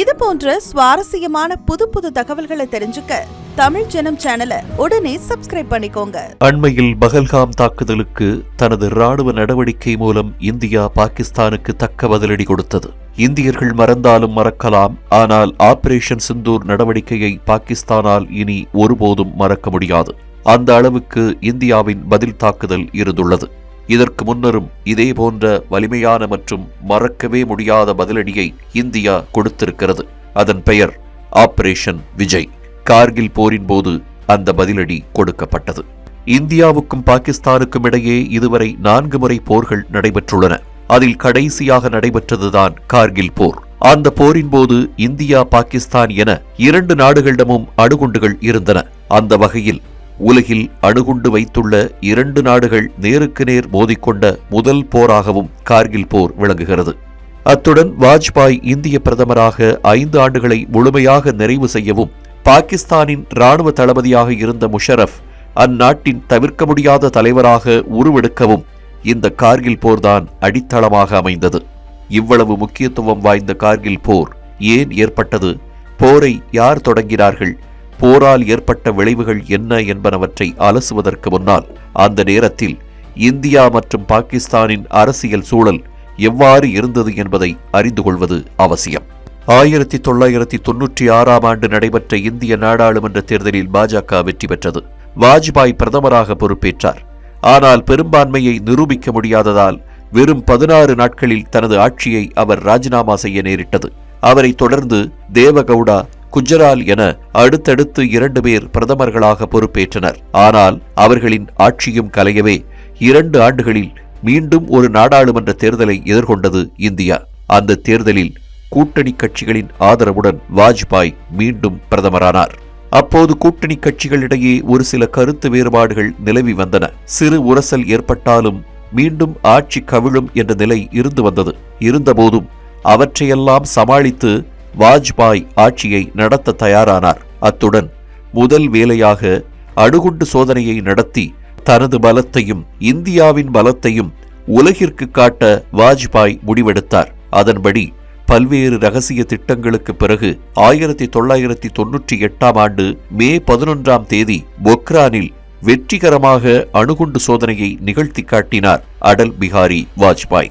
இது போன்ற சுவாரஸ்யமான புது புது தகவல்களை தெரிஞ்சுக்க தமிழ் ஜனம் சேனலை உடனே சப்ஸ்கிரைப் பண்ணிக்கோங்க. அண்மையில் பகல்காம் தாக்குதலுக்கு தனது ராணுவ நடவடிக்கை மூலம் இந்தியா பாகிஸ்தானுக்கு தக்க பதிலடி கொடுத்தது. இந்தியர்கள் மறந்தாலும் மறக்கலாம் ஆனால் ஆபரேஷன் சிந்தூர் நடவடிக்கையை பாகிஸ்தானால் இனி ஒருபோதும் மறக்க முடியாது. அந்த அளவுக்கு இந்தியாவின் பதில் தாக்குதல் இருந்துள்ளது. இதற்கு முன்னரும் இதே போன்ற வலிமையான மற்றும் மறக்கவே முடியாத பதிலடியை இந்தியா கொடுத்திருக்கிறது. அதன் பெயர் ஆபரேஷன் விஜய் கார்கில் போரின் போது அந்த பதிலடி கொடுக்கப்பட்டது. இந்தியாவுக்கும் பாகிஸ்தானுக்கும் இடையே இதுவரை நான்கு முறை போர்கள் நடைபெற்றுள்ளன. அதில் கடைசியாக நடைபெற்றதுதான் கார்கில் போர். அந்த போரின் போது இந்தியா பாகிஸ்தான் என இரண்டு நாடுகளிடமும் அணுகுண்டுகள் இருந்தன. அந்த வகையில் உலகில் அணுகுண்டு வைத்துள்ள இரண்டு நாடுகள் நேருக்கு நேர் மோதிக்கொண்ட முதல் போராகவும் கார்கில் போர் விளங்குகிறது. அத்துடன் வாஜ்பாய் இந்திய பிரதமராக ஐந்து ஆண்டுகளை முழுமையாக நிறைவு செய்யவும் பாகிஸ்தானின் ராணுவ தளபதியாக இருந்த முஷரஃப் அந்நாட்டின் தவிர்க்க முடியாத தலைவராக உருவெடுக்கவும் இந்த கார்கில் போர்தான் அடித்தளமாக அமைந்தது. இவ்வளவு முக்கியத்துவம் வாய்ந்த கார்கில் போர் ஏன் ஏற்பட்டது? போரை யார் தொடங்கினார்கள்? போரால் ஏற்பட்ட விளைவுகள் என்ன என்பனவற்றை அலசுவதற்கு முன்னால் அந்த நேரத்தில் இந்தியா மற்றும் பாகிஸ்தானின் அரசியல் சூழல் எவ்வாறு இருந்தது என்பதை அறிந்து கொள்வது அவசியம். ஆயிரத்தி தொள்ளாயிரத்தி தொன்னூற்றி ஆறாம் ஆண்டு நடைபெற்ற இந்திய நாடாளுமன்ற தேர்தலில் பாஜக வெற்றி பெற்றது. வாஜ்பாய் பிரதமராக பொறுப்பேற்றார். ஆனால் பெரும்பான்மையை நிரூபிக்க முடியாததால் வெறும் பதினாறு நாட்களில் தனது ஆட்சியை அவர் ராஜினாமா செய்ய நேரிட்டது. அவரை தொடர்ந்து தேவகவுடா குஜரால் என அடுத்தடுத்து இரண்டு பேர் பிரதமர்களாக பொறுப்பேற்றனர். ஆனால் அவர்களின் ஆட்சியும் கலையவே இரண்டு ஆண்டுகளில் மீண்டும் ஒரு நாடாளுமன்ற தேர்தலை எதிர்கொண்டது இந்தியா. அந்த தேர்தலில் கூட்டணி கட்சிகளின் ஆதரவுடன் வாஜ்பாய் மீண்டும் பிரதமரானார். அப்போது கூட்டணி கட்சிகளிடையே ஒரு சில கருத்து வேறுபாடுகள் நிலவி வந்தன. சிறு உரசல் ஏற்பட்டாலும் மீண்டும் ஆட்சி கவிழும் என்ற நிலை இருந்து வந்தது. இருந்தபோதும் அவற்றையெல்லாம் சமாளித்து வாஜ்பாய் ஆட்சியை நடத்த தயாரானார். அத்துடன் முதல் வேலையாக அணுகுண்டு சோதனையை நடத்தி தனது பலத்தையும் இந்தியாவின் பலத்தையும் உலகிற்கு காட்ட வாஜ்பாய் முடிவெடுத்தார். அதன்படி பல்வேறு ரகசிய திட்டங்களுக்கு பிறகு ஆயிரத்தி தொள்ளாயிரத்தி தொன்னூற்றி எட்டாம் ஆண்டு மே பதினொன்றாம் தேதி பொக்ரானில் வெற்றிகரமாக அணுகுண்டு சோதனையை நிகழ்த்தி காட்டினார் அடல் பிகாரி வாஜ்பாய்.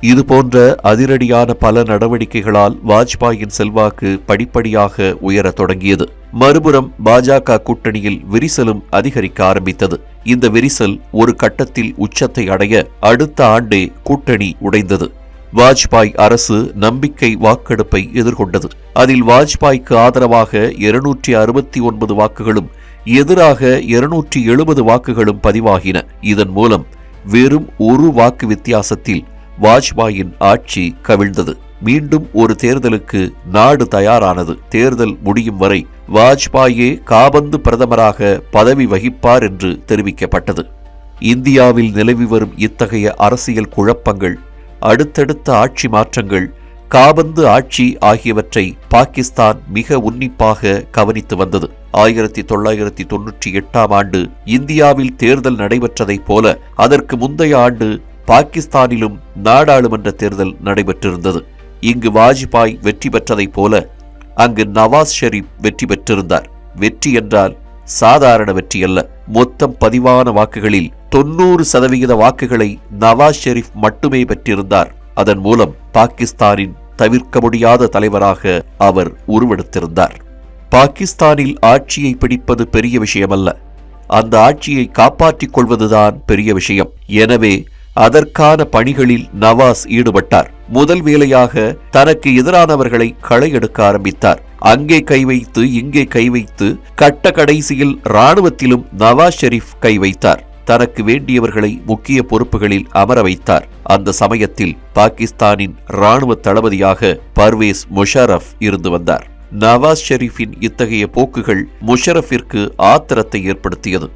இதுபோன்ற அதிரடியான பல நடவடிக்கைகளால் வாஜ்பாயின் செல்வாக்கு படிப்படியாக உயரத் தொடங்கியது. மறுபுறம் பாஜக கூட்டணியில் விரிசலும் அதிகரிக்க ஆரம்பித்தது. இந்த விரிசல் ஒரு கட்டத்தில் உச்சத்தை அடைய அடுத்த ஆண்டே கூட்டணி உடைந்தது. வாஜ்பாய் அரசு நம்பிக்கை வாக்கெடுப்பை எதிர்கொண்டது. அதில் வாஜ்பாய்க்கு ஆதரவாக இருநூற்றி அறுபத்தி ஒன்பது வாக்குகளும் எதிராக இருநூற்றி எழுபது வாக்குகளும் பதிவாகின. இதன் மூலம் வெறும் ஒரு வாக்கு வித்தியாசத்தில் வாஜ்பாயின் ஆட்சி கவிழ்ந்தது. மீண்டும் ஒரு தேர்தலுக்கு நாடு தயாரானது. தேர்தல் முடியும் வரை வாஜ்பாயே காபந்து பிரதமராக பதவி வகிப்பார் என்று தெரிவிக்கப்பட்டது. இந்தியாவில் நிலவி வரும் இத்தகைய அரசியல் குழப்பங்கள் அடுத்தடுத்த ஆட்சி மாற்றங்கள் காபந்து ஆட்சி ஆகியவற்றை பாகிஸ்தான் மிக உன்னிப்பாக கவனித்து வந்தது. ஆயிரத்தி தொள்ளாயிரத்தி தொன்னூற்றி எட்டாம் ஆண்டு இந்தியாவில் தேர்தல் நடைபெற்றதைப் போல அதற்கு முந்தைய ஆண்டு பாகிஸ்தானிலும் நாடாளுமன்ற தேர்தல் நடைபெற்றிருந்தது. இங்கு வாஜ்பாய் வெற்றி பெற்றதைப் போல அங்கு நவாஸ் ஷெரீப் வெற்றி பெற்றிருந்தார். வெற்றி என்றால் சாதாரண வெற்றி அல்ல. மொத்தம் பதிவான வாக்குகளில் தொன்னூறு சதவிகித வாக்குகளை நவாஸ் ஷெரீப் மட்டுமே பெற்றிருந்தார். அதன் மூலம் பாகிஸ்தானின் தவிர்க்க முடியாத தலைவராக அவர் உருவெடுத்திருந்தார். பாகிஸ்தானில் ஆட்சியை பிடிப்பது பெரிய விஷயமல்ல. அந்த ஆட்சியை காப்பாற்றிக் கொள்வதுதான் பெரிய விஷயம். எனவே அதற்கான பணிகளில் நவாஸ் ஈடுபட்டார். முதல் வேலையாக தனக்கு எதிரானவர்களை களை எடுக்க ஆரம்பித்தார். அங்கே கை வைத்து இங்கே கை வைத்து கட்ட கடைசியில் ராணுவத்திலும் நவாஸ் ஷெரீப் கை வைத்தார். தனக்கு வேண்டியவர்களை முக்கிய பொறுப்புகளில் அமர வைத்தார். அந்த சமயத்தில் பாகிஸ்தானின் ராணுவ தளபதியாக பர்வேஸ் முஷாரஃப் இருந்து வந்தார். நவாஸ் ஷெரீஃபின் இத்தகைய போக்குகள் முஷரஃபிற்கு ஆத்திரத்தை ஏற்படுத்தியது.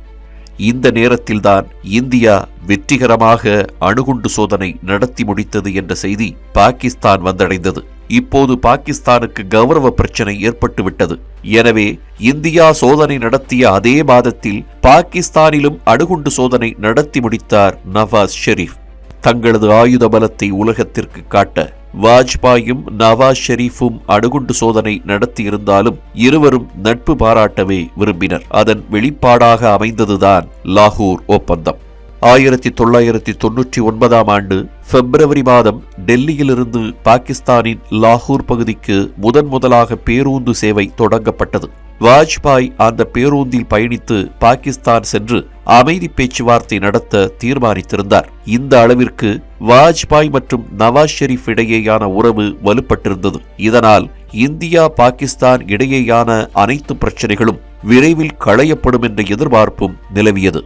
இந்த நேரத்தில்தான் இந்தியா வெற்றிகரமாக அணுகுண்டு சோதனை நடத்தி முடித்தது என்ற செய்தி பாகிஸ்தான் வந்தடைந்தது. இப்போது பாகிஸ்தானுக்கு கௌரவ பிரச்சனை ஏற்பட்டுவிட்டது எனவே இந்தியா சோதனை நடத்திய அதே மாதத்தில் பாகிஸ்தானிலும் அணுகுண்டு சோதனை நடத்தி முடித்தார் நவாஸ் ஷெரீப். தங்களது ஆயுத பலத்தை உலகத்திற்கு காட்ட வாஜ்பாயும் நவாஸ் ஷெரீஃபும் அணுகுண்டு சோதனை நடத்தியிருந்தாலும் இருவரும் நட்பு பாராட்டவே விரும்பினர். அதன் வெளிப்பாடாக அமைந்ததுதான் லாகூர் ஒப்பந்தம். ஆயிரத்தி தொள்ளாயிரத்தி தொன்னூற்றி ஒன்பதாம் ஆண்டு பிப்ரவரி மாதம் டெல்லியிலிருந்து பாகிஸ்தானின் லாகூர் பகுதிக்கு முதன் முதலாக பேருந்து சேவை தொடங்கப்பட்டது. வாஜ்பாய் அந்த பேருந்தில் பயணித்து பாகிஸ்தான் சென்று அமைதி பேச்சுவார்த்தை நடத்த தீர்மானித்திருந்தார். இந்த அளவிற்கு வாஜ்பாய் மற்றும் நவாஸ் ஷெரீப் இடையேயான உறவு வலுப்பட்டிருந்தது. இதனால் இந்தியா பாகிஸ்தான் இடையேயான அனைத்து பிரச்சனைகளும் விரைவில் களையப்படும் என்ற எதிர்பார்ப்பும் நிலவியது.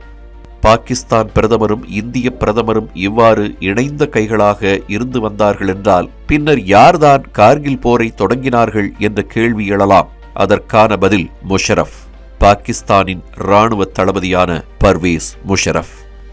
பாகிஸ்தான் பிரதமரும் இந்திய பிரதமரும் இவ்வாறு இணைந்த கைகளாக இருந்து வந்தார்கள் என்றால் பின்னர் யார்தான் கார்கில் போரை தொடங்கினார்கள் என்ற கேள்வி எழலாம். அதற்கான பதில் முஷரஃப் பாகிஸ்தானின் ராணுவ தளபதியான பர்வேஸ் முஷரஃப்.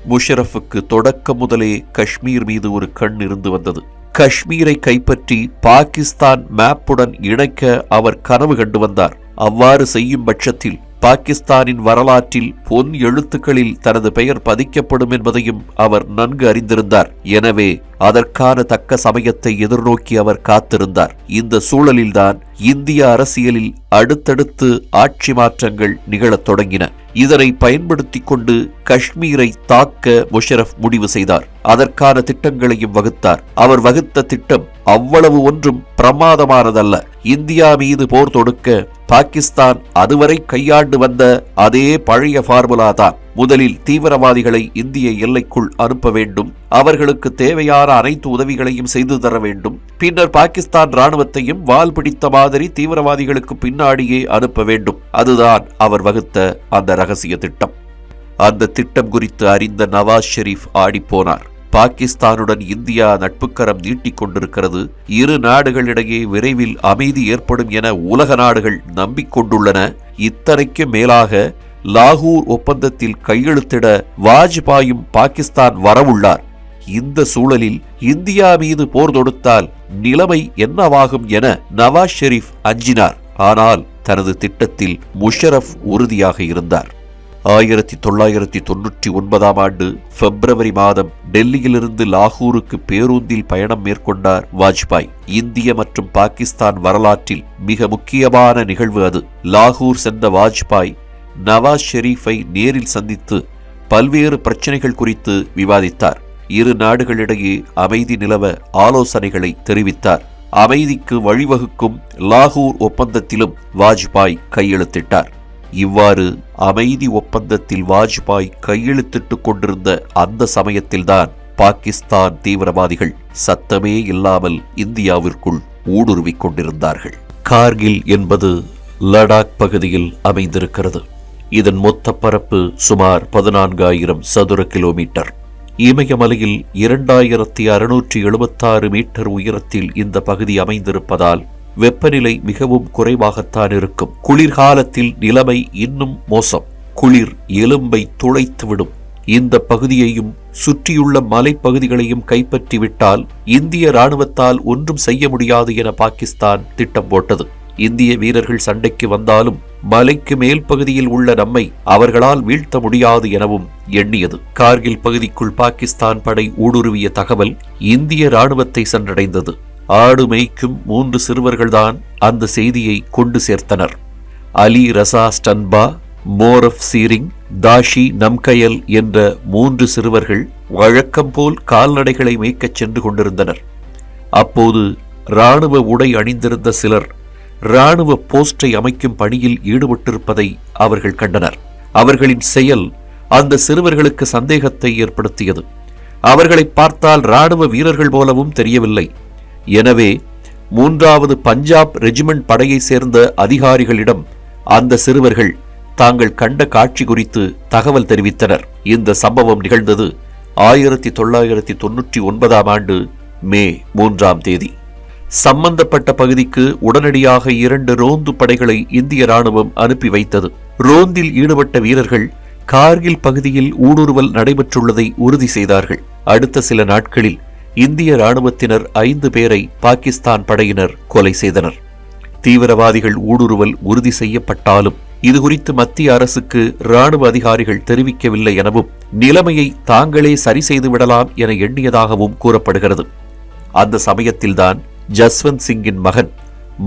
முஷரஃபுக்கு தொடக்கம் முதலே காஷ்மீர் மீது ஒரு கண் இருந்து வந்தது. காஷ்மீரை கைப்பற்றி பாகிஸ்தான் மேப்புடன் இணைக்க அவர் கனவு கண்டு வந்தார். அவ்வாறு செய்யும் பட்சத்தில் பாகிஸ்தானின் வரலாற்றில் பொன் எழுத்துக்களில் தனது பெயர் பதிக்கப்படும் என்பதையும் அவர் நன்கு அறிந்திருந்தார். எனவே அதற்கான தக்க சமயத்தை எதிர்நோக்கி அவர் காத்திருந்தார். இந்த சூழலில்தான் இந்திய அரசியலில் அடுத்தடுத்து ஆட்சி மாற்றங்கள் நிகழத் தொடங்கின. இதனை பயன்படுத்திக் கொண்டு காஷ்மீரை தாக்க முஷரப் முடிவு செய்தார். அதற்கான திட்டங்களையும் வகுத்தார். அவர் வகுத்த திட்டம் அவ்வளவு ஒன்றும் பிரமாதமானதல்ல. இந்தியா மீது போர் தொடுக்க பாகிஸ்தான் அதுவரை கையாண்டு வந்த அதே பழைய ஃபார்முலா தான். முதலில் தீவிரவாதிகளை இந்திய எல்லைக்குள் அனுப்ப வேண்டும். அவர்களுக்கு தேவையான அனைத்து உதவிகளையும் செய்து தர வேண்டும். பின்னர் பாகிஸ்தான் ராணுவத்தையும் வால் பிடித்த மாதிரி தீவிரவாதிகளுக்கு பின்னாடியே அனுப்ப வேண்டும். அதுதான் அவர் வகுத்த அந்த ரகசிய திட்டம். அந்த திட்டம் குறித்து அறிந்த நவாஸ் ஷெரீப் ஆடிப்போனார். பாகிஸ்தானுடன் இந்தியா நட்புக்கரம் நீட்டிக் கொண்டிருக்கிறது இரு நாடுகளிடையே விரைவில் அமைதி ஏற்படும் என உலக நாடுகள் நம்பிக்கொண்டுள்ளன. இத்தனைக்கு மேலாக லாகூர் ஒப்பந்தத்தில் கையெழுத்திட வாஜ்பாயும் பாகிஸ்தான் வரவுள்ளார். இந்த சூழலில் இந்தியா மீது போர் தொடுத்தால் நிலைமை என்னவாகும் என நவாஸ் ஷெரீப் அஞ்சினார். ஆனால் தனது திட்டத்தில் முஷரஃப் உறுதியாக இருந்தார். ஆயிரத்தி தொள்ளாயிரத்தி தொன்னூற்றி ஒன்பதாம் ஆண்டு பிப்ரவரி மாதம் டெல்லியிலிருந்து லாகூருக்கு பேருந்தில் பயணம் மேற்கொண்டார் வாஜ்பாய். இந்திய மற்றும் பாகிஸ்தான் வரலாற்றில் மிக முக்கியமான நிகழ்வு அது. லாகூர் சென்ற வாஜ்பாய் நவாஸ் ஷெரீஃபை நேரில் சந்தித்து பல்வேறு பிரச்சனைகள் குறித்து விவாதித்தார். இரு நாடுகளிடையே அமைதி நிலவ ஆலோசனைகளை தெரிவித்தார். அமைதிக்கு வழிவகுக்கும் லாகூர் ஒப்பந்தத்திலும் வாஜ்பாய் கையெழுத்திட்டார். இவ்வாறு அமைதி ஒப்பந்தத்தில் வாஜ்பாய் கையெழுத்திட்டுக் கொண்டிருந்த அந்த சமயத்தில்தான் பாகிஸ்தான் தீவிரவாதிகள் சத்தமே இல்லாமல் இந்தியாவிற்குள் ஊடுருவிக் கொண்டிருந்தார்கள். கார்கில் என்பது லடாக் பகுதியில் அமைந்திருக்கிறது. இதன் மொத்த பரப்பு சுமார் பதினான்காயிரம் சதுர கிலோமீட்டர். இமயமலையில் இரண்டாயிரத்தி அறுநூற்றி எழுபத்தாறு மீட்டர் உயரத்தில் இந்த பகுதி அமைந்திருப்பதால் வெப்பநிலை மிகவும் குறைவாகத்தான் இருக்கும். குளிர்காலத்தில் நிலைமை இன்னும் மோசம். குளிர் எலும்பை துளைத்துவிடும். இந்த பகுதியையும் சுற்றியுள்ள மலைப்பகுதிகளையும் கைப்பற்றிவிட்டால் இந்திய ராணுவத்தால் ஒன்றும் செய்ய முடியாது என பாகிஸ்தான் திட்டம் போட்டது. இந்திய வீரர்கள் சண்டைக்கு வந்தாலும் மலைக்கு மேல் பகுதியில் உள்ள நம்மை அவர்களால் வீழ்த்த முடியாது எனவும் எண்ணியது. கார்கில் பகுதிக்குள் பாகிஸ்தான் படை ஊடுருவிய தகவல் இந்திய ராணுவத்தை சென்றடைந்தது. ஆடு மேய்க்கும் மூன்று சிறுவர்கள்தான் அந்த செய்தியை கொண்டு சேர்த்தனர். அலி ரசா ஸ்டன்பா மோரஃப் சீரிங் தாஷி நம்கயல் என்ற மூன்று சிறுவர்கள் வழக்கம் போல் கால்நடைகளை மேய்க்கச் சென்று கொண்டிருந்தனர். அப்போது இராணுவ உடை அணிந்திருந்த சிலர் இராணுவ போஸ்டை அமைக்கும் பணியில் ஈடுபட்டிருப்பதை அவர்கள் கண்டனர். அவர்களின் செயல் அந்த சிறுவர்களுக்கு சந்தேகத்தை ஏற்படுத்தியது. அவர்களை பார்த்தால் ராணுவ வீரர்கள் போலவும் தெரியவில்லை. எனவே மூன்றாவது பஞ்சாப் ரெஜிமெண்ட் படையைச் சேர்ந்த அதிகாரிகளிடம் அந்த சிறுவர்கள் தாங்கள் கண்ட காட்சி குறித்து தகவல் தெரிவித்தனர். இந்த சம்பவம் நிகழ்ந்தது ஆயிரத்தி தொள்ளாயிரத்தி தொன்னூற்றி ஒன்பதாம் ஆண்டு மே மூன்றாம் தேதி. சம்பந்தப்பட்ட பகுதிக்கு உடனடியாக இரண்டு ரோந்து படைகளை இந்திய ராணுவம் அனுப்பி வைத்தது. ரோந்தில் ஈடுபட்ட வீரர்கள் கார்கில் பகுதியில் ஊடுருவல் நடைபெற்றுள்ளதை உறுதி செய்தார்கள். அடுத்த சில நாட்களில் இந்திய ராணுவத்தினர் ஐந்து பேரை பாகிஸ்தான் படையினர் கொலை செய்தனர். தீவிரவாதிகள் ஊடுருவல் உறுதி செய்யப்பட்டாலும் இதுகுறித்து மத்திய அரசுக்கு ராணுவ அதிகாரிகள் தெரிவிக்கவில்லை எனவும் நிலைமையை தாங்களே சரி செய்து விடலாம் என எண்ணியதாகவும் கூறப்படுகிறது. அந்த சமயத்தில்தான் ஜஸ்வந்த் சிங்கின் மகன்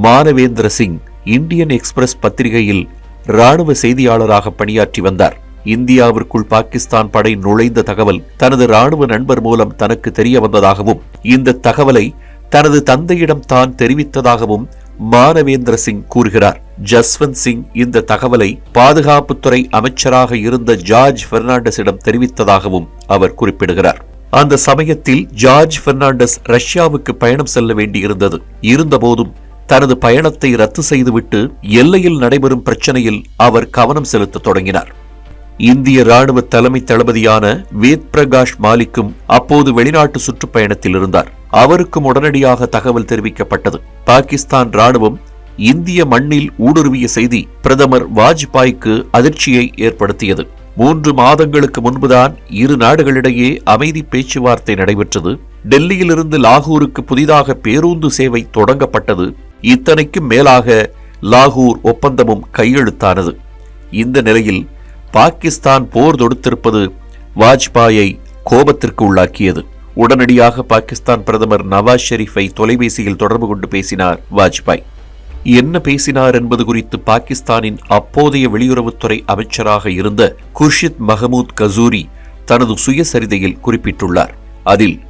மானவேந்திர சிங் இந்தியன் எக்ஸ்பிரஸ் பத்திரிகையில் ராணுவ செய்தியாளராக பணியாற்றி வந்தார். இந்தியாவிற்குள் பாகிஸ்தான் படை நுழைந்த தகவல் தனது ராணுவ நண்பர் மூலம் தனக்கு தெரிய வந்ததாகவும் இந்த தகவலை தனது தந்தையிடம் தான் தெரிவித்ததாகவும் மானவேந்திர சிங் கூறுகிறார். ஜஸ்வந்த் சிங் இந்த தகவலை பாதுகாப்புத்துறை அமைச்சராக இருந்த ஜார்ஜ் பெர்னாண்டஸிடம் தெரிவித்ததாகவும் அவர் குறிப்பிடுகிறார். அந்த சமயத்தில் ஜார்ஜ் பெர்னாண்டஸ் ரஷ்யாவுக்கு பயணம் செல்ல வேண்டியிருந்தது. இருந்தபோதும் தனது பயணத்தை ரத்து செய்துவிட்டு எல்லையில் நடைபெறும் பிரச்சனையில் அவர் கவனம் செலுத்த தொடங்கினார். இந்திய ராணுவ தலைமை தளபதியான வேத் பிரகாஷ் மாலிக்கும் அப்போது வெளிநாட்டு சுற்றுப்பயணத்தில் இருந்தார். அவருக்கும் உடனடியாக தகவல் தெரிவிக்கப்பட்டது. பாகிஸ்தான் ராணுவம் இந்திய மண்ணில் ஊடுருவிய செய்தி பிரதமர் வாஜ்பாய்க்கு அதிர்ச்சியை ஏற்படுத்தியது. மூன்று மாதங்களுக்கு முன்புதான் இரு நாடுகளிடையே அமைதி பேச்சுவார்த்தை நடைபெற்றது. டெல்லியிலிருந்து லாகூருக்கு புதிதாக பேருந்து சேவை தொடங்கப்பட்டது. இத்தனைக்கும் மேலாக லாகூர் ஒப்பந்தமும் கையெழுத்தானது. இந்த நிலையில் பாகிஸ்தான் போர் தொடுத்திருப்பது வாஜ்பாயை கோபத்திற்கு உள்ளாக்கியது. உடனடியாக பாகிஸ்தான் பிரதமர் நவாஸ் ஷெரீஃபை தொலைபேசியில் தொடர்பு கொண்டு பேசினார் வாஜ்பாய். என்ன பேசினார் என்பது குறித்து பாகிஸ்தானின் அப்போதைய வெளியுறவுத்துறை அமைச்சராக இருந்த குர்ஷித் மஹமூத் கசூரி தனது சுயசரிதையில் குறிப்பிட்டுள்ளார். அதில்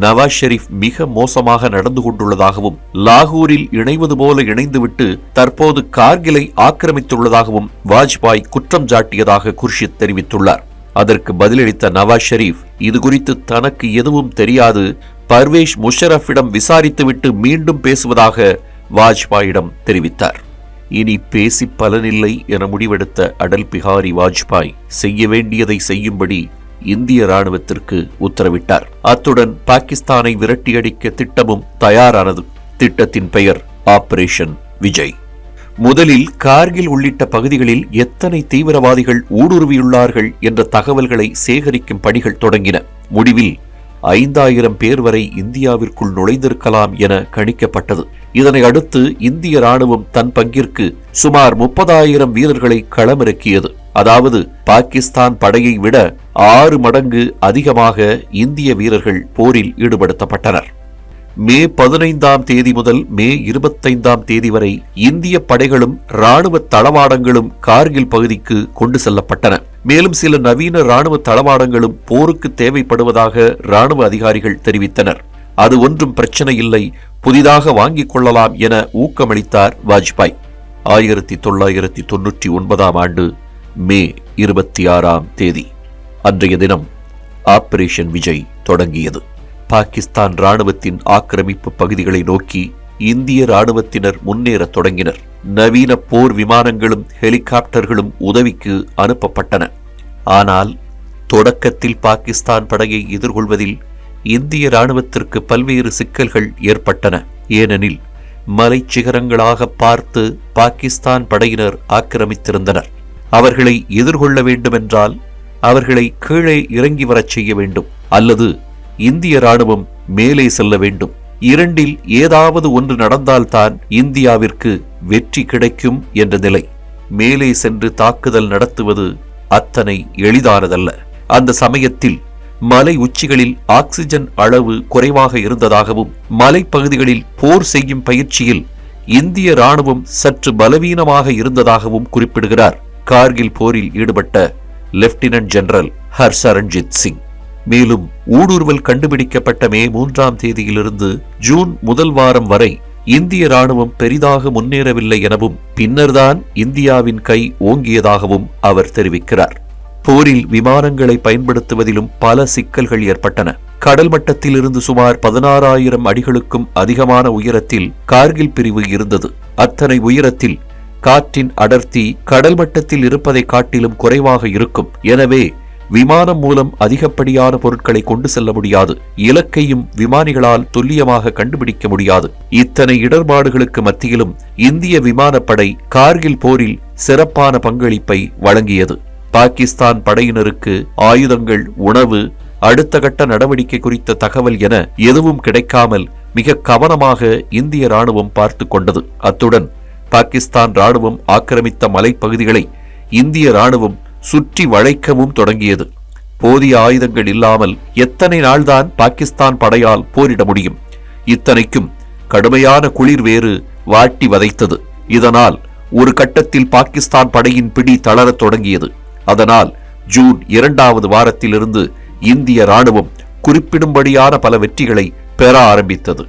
நவாஸ் ஷெரீப் மிக மோசமாக நடந்து கொண்டுள்ளதாகவும் லாகூரில் இணைவது போல இணைந்துவிட்டு தற்போது கார்கிலை ஆக்கிரமித்துள்ளதாகவும் வாஜ்பாய் குற்றம் சாட்டியதாக குர்ஷித் தெரிவித்துள்ளார். அதற்கு பதிலளித்த நவாஸ் ஷெரீப் இது குறித்து தனக்கு எதுவும் தெரியாது. பர்வேஷ் முஷரஃபிடம் விசாரித்துவிட்டு மீண்டும் பேசுவதாக வாஜ்பாயிடம் தெரிவித்தார். இனி பேசி பலனில்லை என முடிவெடுத்த அடல் பிஹாரி வாஜ்பாய் செய்ய வேண்டியதை செய்யும்படி இந்திய ராணுவத்திற்கு உத்தரவிட்டார். அத்துடன் பாகிஸ்தானை விரட்டியடிக்க திட்டமும் தயாரானது. திட்டத்தின் பெயர் ஆபரேஷன் விஜய் முதலில் கார்கில் உள்ளிட்ட பகுதிகளில் எத்தனை தீவிரவாதிகள் ஊடுருவியுள்ளார்கள் என்ற தகவல்களை சேகரிக்கும் பணிகள் தொடங்கின. முடிவில் ஐந்தாயிரம் பேர் வரை இந்தியாவிற்குள் நுழைந்திருக்கலாம் என கணிக்கப்பட்டது. இதனை அடுத்து இந்திய ராணுவம் தன் பங்கிற்கு சுமார் முப்பதாயிரம் வீரர்களை களமிறக்கியது. அதாவது பாகிஸ்தான் படையை விட ஆறு மடங்கு அதிகமாக இந்திய வீரர்கள் போரில் ஈடுபடுத்தப்பட்டனர். மே பதினைந்தாம் தேதி முதல் மே இருபத்தைந்தாம் தேதி வரை இந்திய படைகளும் ராணுவ தளவாடங்களும் கார்கில் பகுதிக்கு கொண்டு செல்லப்பட்டன. மேலும் சில நவீன ராணுவ தளவாடங்களும் போருக்கு தேவைப்படுவதாக ராணுவ அதிகாரிகள் தெரிவித்தனர். அது ஒன்றும் பிரச்சனை இல்லை புதிதாக வாங்கிக் கொள்ளலாம் என ஊக்கமளித்தார் வாஜ்பாய். ஆயிரத்தி தொள்ளாயிரத்தி தொன்னூற்றி ஒன்பதாம் ஆண்டு மே இருபத்தி ஆறாம் தேதி. அன்றைய தினம் ஆபரேஷன் விஜய் தொடங்கியது. பாகிஸ்தான் ராணுவத்தின் ஆக்கிரமிப்பு பகுதிகளை நோக்கி இந்திய ராணுவத்தினர் முன்னேறத் தொடங்கினர். நவீன போர் விமானங்களும் ஹெலிகாப்டர்களும் உதவிக்கு அனுப்பப்பட்டன. ஆனால் தொடக்கத்தில் பாகிஸ்தான் படையை எதிர்கொள்வதில் இந்திய ராணுவத்திற்கு பல்வேறு சிக்கல்கள் ஏற்பட்டன. ஏனெனில் மலைச் சிகரங்களாக பார்த்து பாகிஸ்தான் படையினர் ஆக்கிரமித்திருந்தனர். அவர்களை எதிர்கொள்ள வேண்டுமென்றால் அவர்களை கீழே இறங்கி வரச் செய்ய வேண்டும் அல்லது இந்திய ராணுவம் மேலே செல்ல வேண்டும். இரண்டில் ஏதாவது ஒன்று நடந்தால்தான் இந்தியாவிற்கு வெற்றி கிடைக்கும் என்ற நிலை. மேலே சென்று தாக்குதல் நடத்துவது அத்தனை எளிதானதல்ல. அந்த சமயத்தில் மலை உச்சிகளில் ஆக்சிஜன் அளவு குறைவாக இருந்ததாகவும் மலைப்பகுதிகளில் போர் செய்யும் பயிற்சியில் இந்திய ராணுவம் சற்று பலவீனமாக இருந்ததாகவும் குறிப்பிடுகிறார். கார்கில் போரில் ஈடுபட்ட லெப்டினன்ட் ஜெனரல் ஹர்சரண்ஜித் சிங். மேலும் ஊடுருவல் கண்டுபிடிக்கப்பட்ட மே மூன்றாம் தேதியிலிருந்து ஜூன் முதல் வாரம் வரை இந்திய ராணுவம் பெரிதாக முன்னேறவில்லை எனவும் பின்னர்தான் இந்தியாவின் கை ஓங்கியதாகவும் அவர் தெரிவிக்கிறார். போரில் விமானங்களை பயன்படுத்துவதிலும் பல சிக்கல்கள் ஏற்பட்டன. கடல் மட்டத்தில் இருந்து சுமார் பதினாறாயிரம் அடிகளுக்கும் அதிகமான உயரத்தில் கார்கில் பிரிவு இருந்தது. அத்தனை உயரத்தில் காற்றின் அடர்த்தி கடல் மட்டத்தில் இருப்பதை காட்டிலும் குறைவாக இருக்கும். எனவே விமானம் மூலம் அதிகப்படியான பொருட்களை கொண்டு செல்ல முடியாது. இலக்கையும் விமானிகளால் துல்லியமாக கண்டுபிடிக்க முடியாது. இத்தனை இடர்பாடுகளுக்கு மத்தியிலும் இந்திய விமானப்படை கார்கில் போரில் சிறப்பான பங்களிப்பை வழங்கியது. பாகிஸ்தான் படையினருக்கு ஆயுதங்கள் உணவு அடுத்த கட்ட நடவடிக்கை குறித்த தகவல் என எதுவும் கிடைக்காமல் மிக கவனமாக இந்திய ராணுவம் பார்த்து கொண்டது. அத்துடன் பாகிஸ்தான் ராணுவம் ஆக்கிரமித்த மலைப்பகுதிகளை இந்திய ராணுவம் சுற்றி வளைக்கவும் தொடங்கியது. போதிய ஆயுதங்கள் இல்லாமல் எத்தனை நாள்தான் பாகிஸ்தான் படையால் போரிட முடியும்? இத்தனைக்கும் கடுமையான குளிர் வேறு வாட்டி வதைத்தது. இதனால் ஒரு கட்டத்தில் பாகிஸ்தான் படையின் பிடி தளரத் தொடங்கியது. அதனால் ஜூன் இரண்டாவது வாரத்திலிருந்து இந்திய ராணுவம் குறிப்பிடும்படியான பல வெற்றிகளை பெற ஆரம்பித்தது.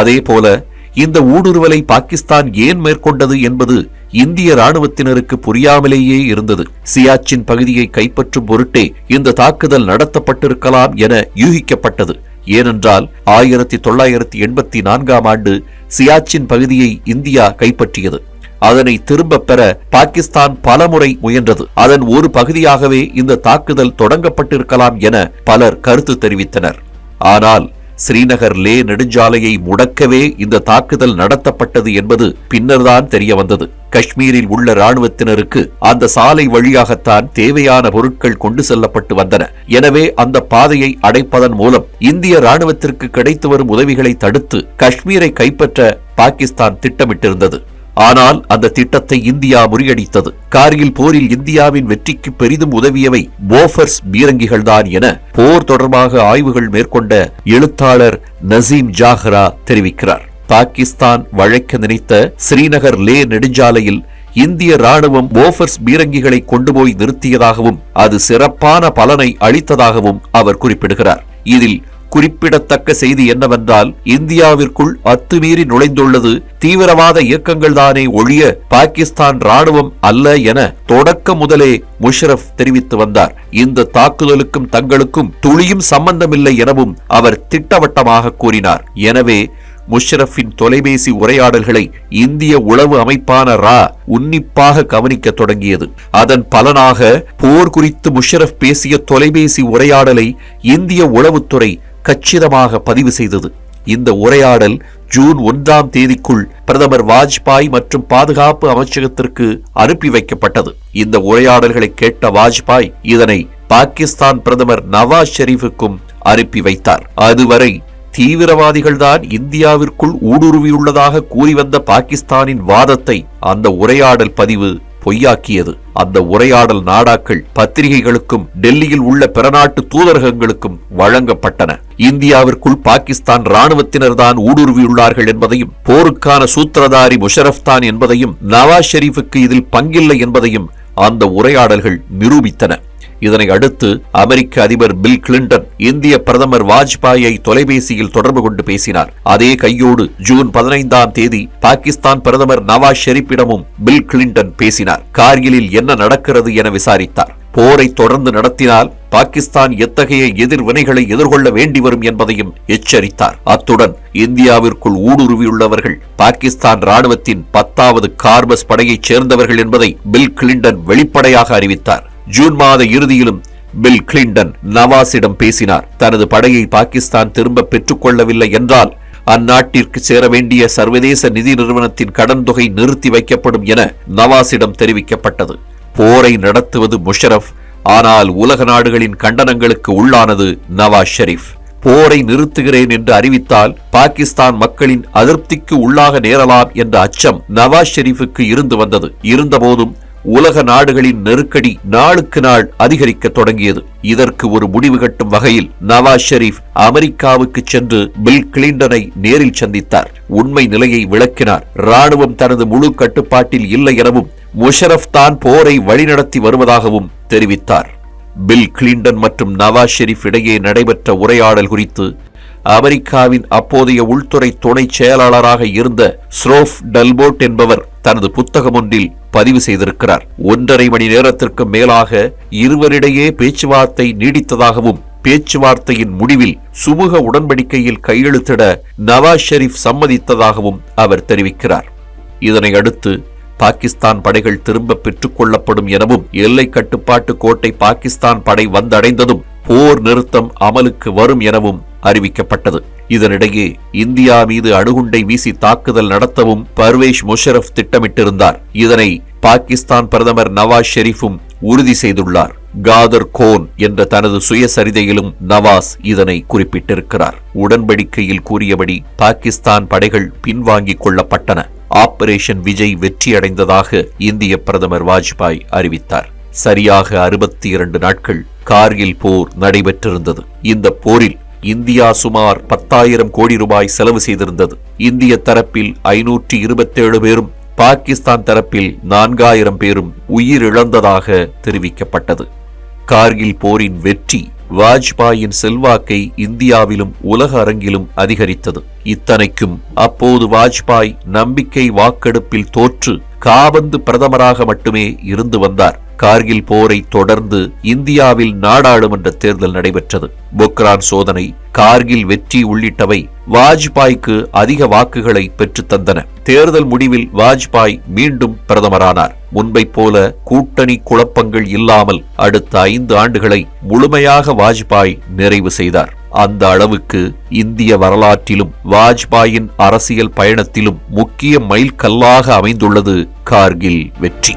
அதேபோல இந்த ஊடுருவலை பாகிஸ்தான் ஏன் மேற்கொண்டது என்பது இந்திய ராணுவத்தினருக்கு புரியாமலேயே இருந்தது. சியாச்சின் பகுதியை கைப்பற்றும் பொருட்டே இந்த தாக்குதல் நடத்தப்பட்டிருக்கலாம் என யூகிக்கப்பட்டது. ஏனென்றால் ஆயிரத்தி தொள்ளாயிரத்தி எண்பத்தி நான்காம் ஆண்டு சியாச்சின் பகுதியை இந்தியா கைப்பற்றியது. அதனை திரும்பப் பெற பாகிஸ்தான் பலமுறை முயன்றது. அதன் ஒரு பகுதியாகவே இந்த தாக்குதல் தொடங்கப்பட்டிருக்கலாம் என பலர் கருத்து தெரிவித்தனர். ஆனால் ஸ்ரீநகர் லே நெடுஞ்சாலையை முடக்கவே இந்த தாக்குதல் நடத்தப்பட்டது என்பது பின்னர்தான் தெரிய வந்தது காஷ்மீரில் உள்ள ராணுவத்தினருக்கு அந்த சாலை வழியாகத்தான் தேவையான பொருட்கள் கொண்டு செல்லப்பட்டு வந்தன. எனவே அந்த பாதையை அடைப்பதன் மூலம் இந்திய ராணுவத்திற்கு கிடைத்து வரும் உதவிகளை தடுத்து காஷ்மீரை கைப்பற்ற பாகிஸ்தான் திட்டமிட்டிருந்தது. ஆனால் அந்த திட்டத்தை இந்தியா முறியடித்தது. கார்கில் போரில் இந்தியாவின் வெற்றிக்கு பெரிதும் உதவியவை போஃபர்ஸ் பீரங்கிகள்தான் என போர் தொடர்பாக ஆய்வுகள் மேற்கொண்ட எழுத்தாளர் நசீம் ஜாஹரா தெரிவிக்கிறார். பாகிஸ்தான் வழைக்க நினைத்த ஸ்ரீநகர் லே நெடுஞ்சாலையில் இந்திய ராணுவம் போஃபர்ஸ் பீரங்கிகளை கொண்டு போய் நிறுத்தியதாகவும் அது சிறப்பான பலனை அளித்ததாகவும் அவர் குறிப்பிடுகிறார். இதில் குறிப்பிடத்தக்க செய்தி என்னவென்றால் இந்தியாவிற்குள் அத்துமீறி நுழைந்துள்ளது தீவிரவாத இயக்கங்கள்தானே ஒழிய பாகிஸ்தான் ராணுவம் அல்ல என தொடக்க முதலே முஷரப் தெரிவித்து வந்தார். இந்த தாக்குதலுக்கும் தங்களுக்கும் துளியும் சம்பந்தமில்லை எனவும் அவர் திட்டவட்டமாக கூறினார். எனவே முஷரஃபின் தொலைபேசி உரையாடல்களை இந்திய உளவு அமைப்பான ரா உன்னிப்பாக கவனிக்க தொடங்கியது. அதன் பலனாக போர் குறித்து முஷரப் பேசிய தொலைபேசி உரையாடலை இந்திய உளவுத்துறை கச்சிதமாக பதிவு செய்தது. இந்த உரையாடல் ஜூன் ஒன்றாம் தேதிக்குள் பிரதமர் வாஜ்பாய் மற்றும் பாதுகாப்பு அமைச்சகத்திற்கு அனுப்பி வைக்கப்பட்டது. இந்த உரையாடல்களை கேட்ட வாஜ்பாய் இதனை பாகிஸ்தான் பிரதமர் நவாஸ் ஷெரீஃபுக்கும் அனுப்பி வைத்தார். அதுவரை தீவிரவாதிகள்தான் இந்தியாவிற்குள் ஊடுருவியுள்ளதாக கூறி வந்த பாகிஸ்தானின் வாதத்தை அந்த உரையாடல் பதிவு பொய்யாக்கியது. அந்த உரையாடல் நாடாக்கள் பத்திரிகைகளுக்கும் டெல்லியில் உள்ள பிறநாட்டு தூதரகங்களுக்கும் வழங்கப்பட்டன. இந்தியாவிற்குள் பாகிஸ்தான் ராணுவத்தினர்தான் ஊடுருவியுள்ளார்கள் என்பதையும் போருக்கான சூத்திரதாரி முஷரப் தான் என்பதையும் நவாஸ் ஷெரீஃபுக்கு இதில் பங்கில்லை என்பதையும் அந்த உரையாடல்கள் நிரூபித்தன. இதனை அடுத்து அமெரிக்க அதிபர் பில் கிளின்டன் இந்திய பிரதமர் வாஜ்பாயை தொலைபேசியில் தொடர்பு கொண்டு பேசினார். அதே கையோடு ஜூன் பதினைந்தாம் தேதி பாகிஸ்தான் பிரதமர் நவாஸ் ஷெரீப்பிடமும் பில் கிளின்டன் பேசினார். கார்கிலில் என்ன நடக்கிறது என விசாரித்தார். போரை தொடர்ந்து நடத்தினால் பாகிஸ்தான் எத்தகைய எதிர்வினைகளை எதிர்கொள்ள வேண்டி வரும் என்பதையும் எச்சரித்தார். அத்துடன் இந்தியாவிற்குள் ஊடுருவியுள்ளவர்கள் பாகிஸ்தான் ராணுவத்தின் பத்தாவது கார்பஸ் படையைச் சேர்ந்தவர்கள் என்பதை பில் கிளின்டன் வெளிப்படையாக அறிவித்தார். ஜூன் மாத இறுதியிலும் பில் கிளின்டன் நவாஸிடம் பேசினார். தனது படையை பாகிஸ்தான் திரும்ப பெற்றுக்கொள்ளவில்லை என்றால் அந்நாட்டிற்கு சேர வேண்டிய சர்வதேச நிதி நிறுவனத்தின் கடன் தொகை நிறுத்தி வைக்கப்படும் என நவாஸிடம் தெரிவிக்கப்பட்டது. போரை நடத்துவது முஷரப் ஆனால் உலக நாடுகளின் கண்டனங்களுக்கு உள்ளானது நவாஸ் ஷெரீப். போரை நிறுத்துகிறேன் என்று அறிவித்தால் பாகிஸ்தான் மக்களின் அதிருப்திக்கு உள்ளாக நேரலாம் என்ற அச்சம் நவாஸ் ஷெரீஃபுக்கு இருந்து வந்தது. இருந்தபோதும் உலக நாடுகளின் நெருக்கடி நாளுக்கு நாள் அதிகரிக்க தொடங்கியது. இதற்கு ஒரு முடிவு கட்டும் வகையில் நவாஸ் ஷெரீப் அமெரிக்காவுக்கு சென்று பில் கிளின்டனை நேரில் சந்தித்தார். உண்மை நிலையை விளக்கினார். ராணுவம் தனது முழு கட்டுப்பாட்டில் இல்லை எனவும் முஷரப் தான் போரை வழிநடத்தி வருவதாகவும் தெரிவித்தார். பில் கிளின்டன் மற்றும் நவாஸ் ஷெரீப் இடையே நடைபெற்ற உரையாடல் குறித்து அமெரிக்காவின் அப்போதைய உள்துறை துணை செயலாளராக இருந்த ஸ்ரோஃப் டல்போட் என்பவர் தனது புத்தகம் ஒன்றில் பதிவு செய்திருக்கிறார். ஒன்றரை மணி நேரத்திற்கு மேலாக இருவரிடையே பேச்சுவார்த்தை நீடித்ததாகவும் பேச்சுவார்த்தையின் முடிவில் சுமூக உடன்படிக்கையில் கையெழுத்திட நவாஸ் ஷெரீப் சம்மதித்ததாகவும் அவர் தெரிவிக்கிறார். இதனை அடுத்து பாகிஸ்தான் படைகள் திரும்ப பெற்றுக் கொள்ளப்படும் எனவும் எல்லை கட்டுப்பாட்டு கோட்டை பாகிஸ்தான் படை வந்தடைந்ததும் போர் நிறுத்தம் அமலுக்கு வரும் எனவும் அறிவிக்கப்பட்டது. இதனிடையே இந்தியா மீது அணுகுண்டை வீசி தாக்குதல் நடத்தவும் பர்வேஷ் முஷரப் திட்டமிட்டிருந்தார். இதனை பாகிஸ்தான் பிரதமர் நவாஸ் ஷெரீஃபும் உறுதி செய்துள்ளார். காதர் கோன் என்ற தனது சுயசரிதையிலும் நவாஸ் இதனை குறிப்பிட்டிருக்கிறார். உடன்படிக்கையில் கூறியபடி பாகிஸ்தான் படைகள் பின்வாங்கிக் கொள்ளப்பட்டன. ஆபரேஷன் விஜய் வெற்றியடைந்ததாக இந்திய பிரதமர் வாஜ்பாய் அறிவித்தார். சரியாக அறுபத்தி இரண்டு நாட்கள் கார்கில் போர் நடைபெற்றிருந்தது. இந்த போரில் இந்தியா சுமார் பத்தாயிரம் கோடி ரூபாய் செலவு செய்திருந்தது. இந்திய தரப்பில் ஐநூற்றி இருபத்தேழு பேரும் பாகிஸ்தான் தரப்பில் நான்காயிரம் பேரும் உயிரிழந்ததாக தெரிவிக்கப்பட்டது. கார்கில் போரின் வெற்றி வாஜ்பாயின் செல்வாக்கை இந்தியாவிலும் உலக அரங்கிலும் அதிகரித்தது. இத்தனைக்கும் அப்போது வாஜ்பாய் நம்பிக்கை வாக்கெடுப்பில் தோற்று காபந்து பிரதமராக மட்டுமே இருந்து வந்தார். கார்கில் போரை தொடர்ந்து இந்தியாவில் நாடாளுமன்ற தேர்தல் நடைபெற்றது. பொக்ரான் சோதனை கார்கில் வெற்றி உள்ளிட்டவை வாஜ்பாய்க்கு அதிக வாக்குகளை பெற்றுத்தந்தன தேர்தல் முடிவில் வாஜ்பாய் மீண்டும் பிரதமரானார். முன்பைப் போல கூட்டணி குழப்பங்கள் இல்லாமல் அடுத்த ஐந்து ஆண்டுகளை முழுமையாக வாஜ்பாய் நிறைவு செய்தார். அந்த அளவுக்கு இந்திய வரலாற்றிலும் வாஜ்பாயின் அரசியல் பயணத்திலும் முக்கிய மைல்கல்லாக அமைந்துள்ளது கார்கில் வெற்றி.